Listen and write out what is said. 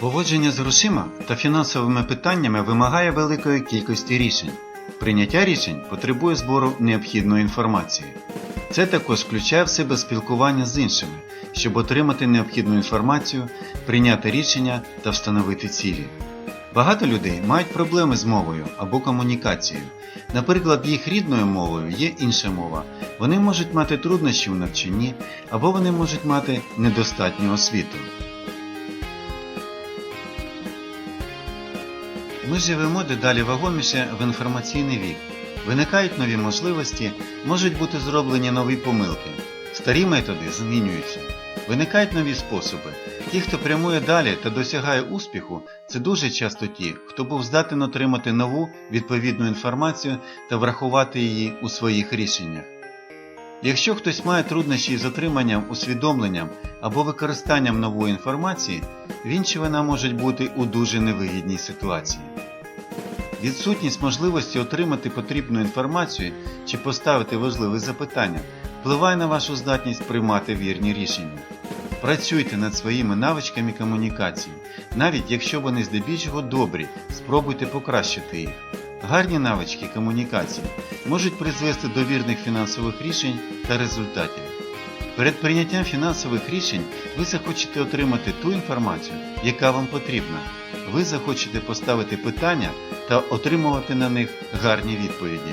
Поводження з грошима та фінансовими питаннями вимагає великої кількості рішень. Прийняття рішень потребує збору необхідної інформації. Це також включає в себе спілкування з іншими, щоб отримати необхідну інформацію, прийняти рішення та встановити цілі. Багато людей мають проблеми з мовою або комунікацією. Наприклад, їх рідною мовою є інша мова. Вони можуть мати труднощі у навчанні або вони можуть мати недостатню освіту. Ми живемо дедалі вагоміше в інформаційний вік. Виникають нові можливості, можуть бути зроблені нові помилки. Старі методи змінюються. Виникають нові способи. Ті, хто прямує далі та досягає успіху, це дуже часто ті, хто був здатен отримати нову відповідну інформацію та врахувати її у своїх рішеннях. Якщо хтось має труднощі з отриманням, усвідомленням або використанням нової інформації, він чи вона можуть бути у дуже невигідній ситуації. Відсутність можливості отримати потрібну інформацію чи поставити важливе запитання впливає на вашу здатність приймати вірні рішення. Працюйте над своїми навичками комунікації, навіть якщо вони здебільшого добрі, спробуйте покращити їх. Гарні навички комунікації можуть призвести до вірних фінансових рішень та результатів. Перед прийняттям фінансових рішень ви захочете отримати ту інформацію, яка вам потрібна. Ви захочете поставити питання та отримувати на них гарні відповіді.